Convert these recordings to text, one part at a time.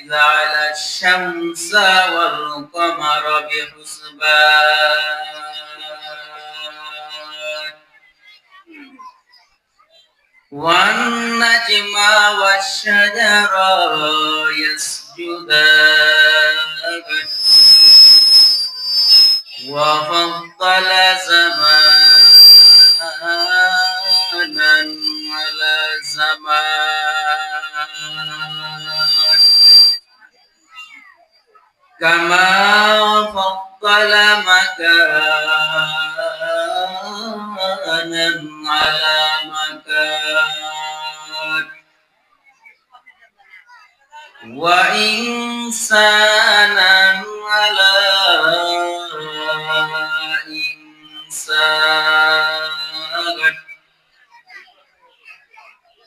جعل الشمس والقمر بحسبان. والنجم والشجر يسجدان. وفضل زمانا على زمان. كما فضل مكانا على مكان وإنسانا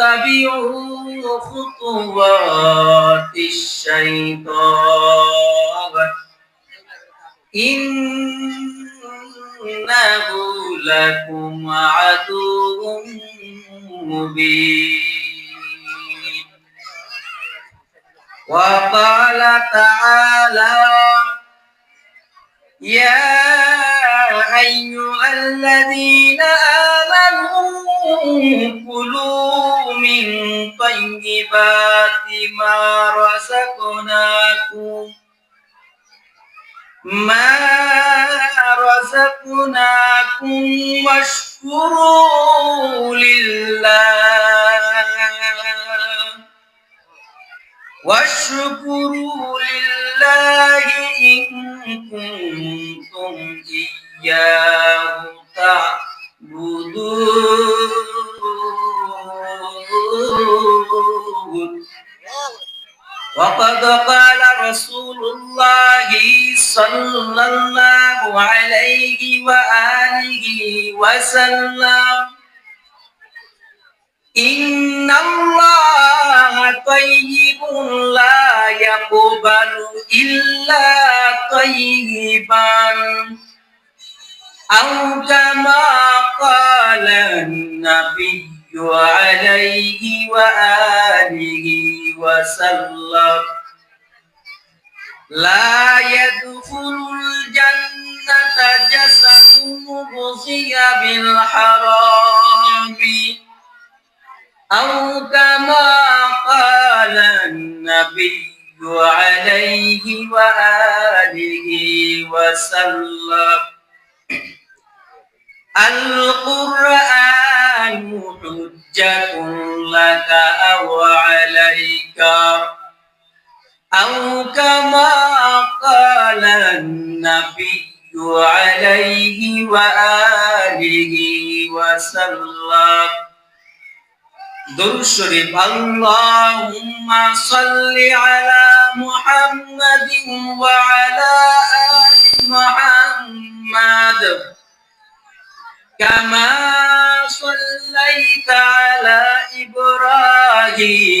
تتبعوا خطوات الشيطان. إنه لكم عدو مبين. وقال تعالى يا أيها الذين آمنوا كلوا طيبات ما رزقناكم. ما رزقناكم واشكروا لله. واشكروا لله إن كنتم إياه تعبدون. وقد قال رسول الله صلى الله عليه وآله وسلم إن الله طيب لا يقبل إلا طيبا أو كما قال النبي عليه وآله وسلم لا يدخل الجنة جسد مغزي بالحرام أو كما قال النبي عليه وآله وسلم القرآن حجة لك أو كما قال النبي عليه وآله وسلم. در شريف اللهم صل على محمد وعلى آل محمد. كما صليت على إبراهيم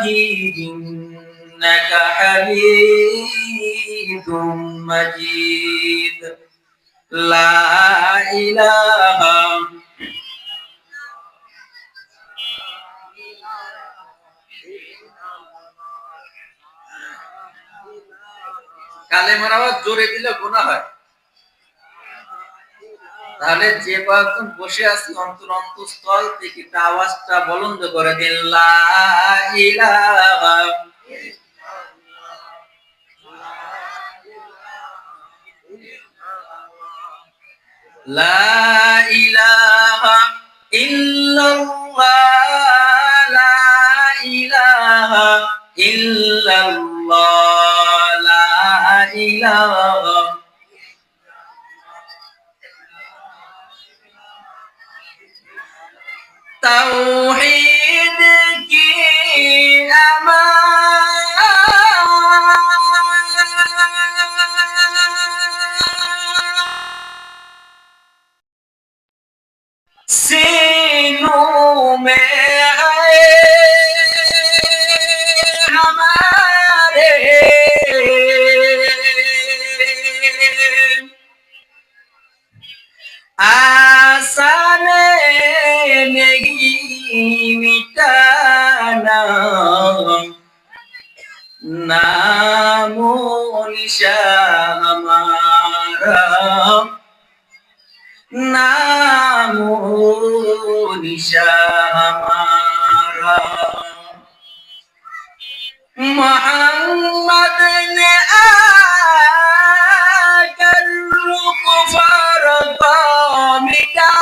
إبراهيم إنك حميد مجيد لا إله কালেমার আওয়াজ জোরে দিলে গোনা হয় তাহলে যে কয়েকজন বসে আছি অন্তর অন্তঃস্থল থেকে আওয়াজটা বলন্দ করে দিন লা ইলাহা ইল্লাল্লাহ। توحید کی امان নাম নিশা নিশা আমার মোহাম্মদ নে আকার কুফার মিটায়া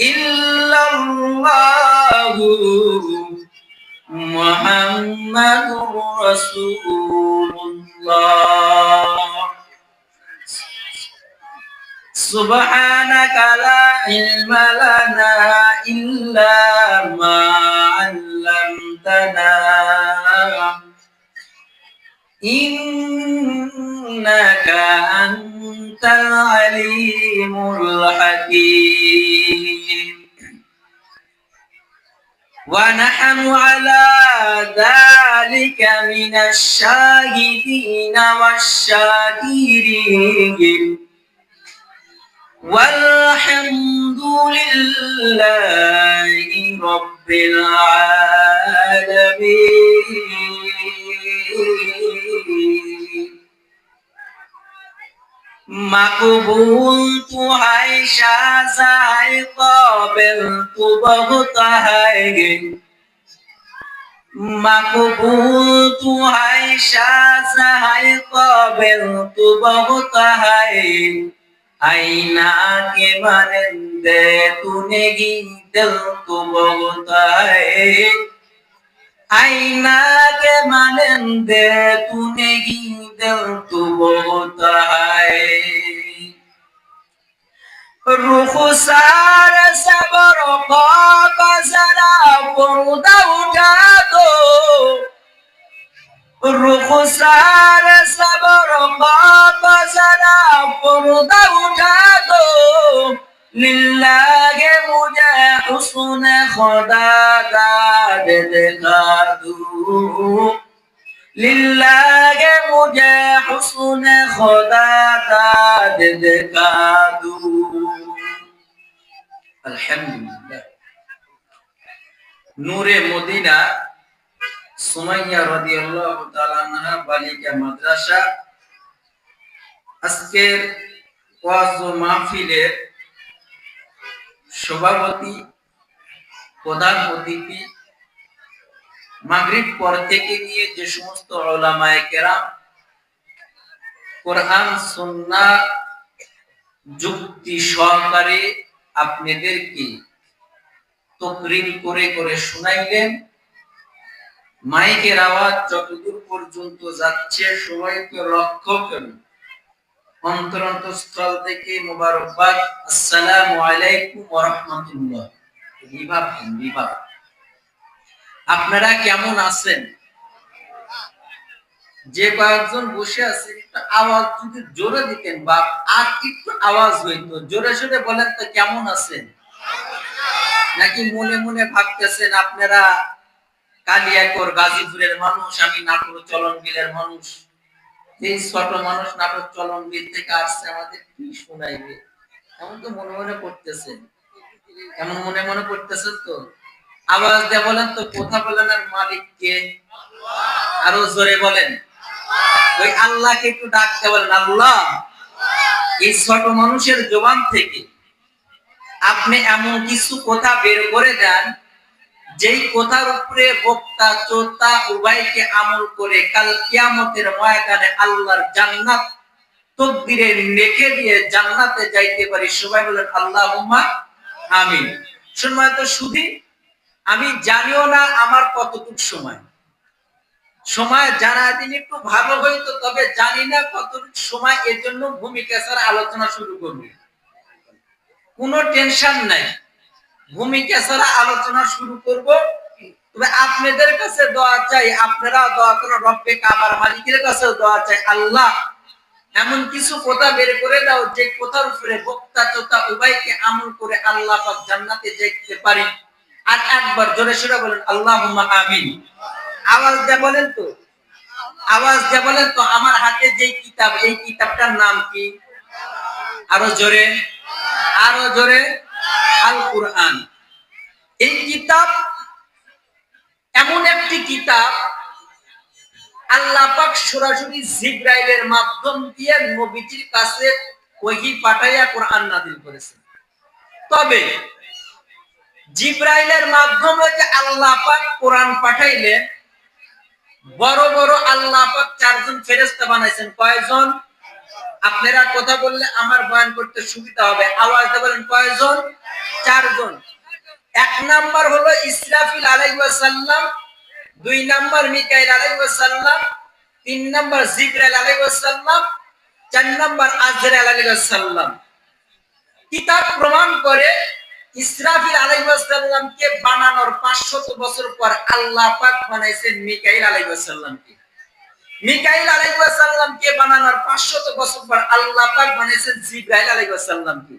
ইল্লাল্লাহু মুহাম্মাদুর রাসূলুল্লাহ। সুবহানাকা লা ইলমা লানা ইল্লা মা 'আল্লামতানা। ইন إنك أنت العليم الحكيم. ونحن على ذلك من الشاهدين والشاكرين. والحمد لله رب العالمين. مقبول تو ہے شازائے قابل تو بہت ہے مقبول تو ہے شازائے قابل تو بہت ہے آئینہ کے مانندے تو نے گی دل تو بہت ہے आईना के मानंदे तूने ही दिल तू होता है रुखसार सबर का जरा पर्दा उठा दो रुखसार सबर का जरा पर्दा उठा লিল্লাহে মুজে হুসনে খোদা দাদ দেখা দু লিল্লাহে মুজে হুসনে খোদা দাদ দেখা দু আলহামদুলিল্লাহ। নূরে মদিনা সুমাইয়া রাদিয়াল্লাহু তাআলা নাহা বালিকা মাদ্রাসা। আজকের ওয়াজ ও মাহফিলের সভাপতি, প্রধান অতিথি, মাগরিব পর থেকে নিয়ে যে সমস্ত ওলামায়ে কেরাম, কোরআন সুন্নাহ যুক্তি সহকারে আপনাদেরকে তকরির করে করে শুনাইলেন। মাইকের আওয়াজ যতদূর পর্যন্ত যাচ্ছে, সবাইকে লক্ষ্য করুন। অন্তর থেকে মোবারকবাদ। আসসালামু আলাইকুম ওয়া রাহমাতুল্লাহ। বিভাগ বিভাগ। আপনারা কেমন আছেন? যে কয়েকজন বসে আছে, একটু আওয়াজ যদি জোরে দিতেন বা আর একটু আওয়াজ হইতো, জোরে সোরে বলেন তো কেমন আছেন? নাকি মনে মনে ভাবতেছেন আপনারা কালিয়াকর, গাজীপুরের মানুষ, আমি নাটোর চলন বিলের মানুষ? এই ছোট মানুষ নাটোর চলন বিল থেকে আসছে, আমাদের কি শোনাইবে? এমন তো মনে মনে করতেছেন এমন মনে মনে করতেছেন তো। আওয়াজ দিয়ে বলেন তো, কথা বলেন আর মালিক কে আরও জোরে বলেন। ওই আল্লাহকে একটু ডাকতে বলেন, আল্লাহ, এই ছোট মানুষের জবান থেকে আপনি এমন কিছু কথা বের করে দেন যেই কথার উপরে বক্তা চোতা উভয়কে আমল করে কাল কিয়ামতের ময়দানে আল্লাহর জান্নাত তকদিরে রেখে দিয়ে জান্নাতে যাইতে পারি। সবাই বলেন, আল্লাহুম্মা আমিন। সময় তো শুধু আমি জানিও না আমার কতটুকু সময়। সময় জানা দিন একটু ভালো হইতো তবে জানি না কতটুকু সময় এর জন্য ভূমিকা ছাড়া আলোচনা শুরু করবে। কোনো টেনশন নাই। ভূমিকা ছাড়া আলোচনা শুরু করব। তবে আপনাদের কাছে দোয়া চাই, আপনারা দোয়া করেন, রব্বে কাবার মালিকের কাছে দোয়া চাই। আল্লাহ, এমন কিছু কথা বের করে দাও, যে কথার উপরে বক্তা চোতা উভয়কে আমল করে আল্লাহ পাক জান্নাতে যেতে পারি। আর একবার জোরে সোরে বলেন আল্লাহ আমিন। আওয়াজ দিয়ে বলেন তো। আওয়াজ দিয়ে বলেন তো, আমার হাতে যে কিতাব, এই কিতাবটার নাম কি? আরও জোরে আরও জোরে। আল কুরআন এই কিতাব এমন একটি কিতাব, আল্লাহ পাক সরাসরি জিব্রাইলের মাধ্যম দিয়ে নবীজির কাছে ওহি পাঠাইয়া করেছেন। তবে জিব্রাইলের মাধ্যমে যে আল্লাহ পাক কোরআন পাঠাইলেন, বড় বড় আল্লাহ পাক চারজন ফেরেশতা বানাইছেন। কয়জন? আপনারা কথা বললে আমার বয়ান করতে সুবিধা হবে। আওয়াজ বলেন, কয়জন? চারজন। এক নাম্বার হলো ইসরাফিল আলাইসাল্লাম দুই নাম্বার মিকাইল আলাইসাল্লাম তিন নাম্বার জিব্রাইল আলাইসাল্লাম চার নাম্বার আজরাইল আলাইসাল্লাম কিতাব প্রমাণ করে ইসরাফিল আলাইসাল্লামকে বানানোর পাঁচশত বছর পর আল্লাহ পাক বানাইছেন মিকাইল আলাইসাল্লামকে মিকাইল আলাইসাল্লামকে বানানোর পাঁচশত বছর পর আল্লাহ পাক বানিয়েছেন জিব্রাইল আলাইসাল্লামকে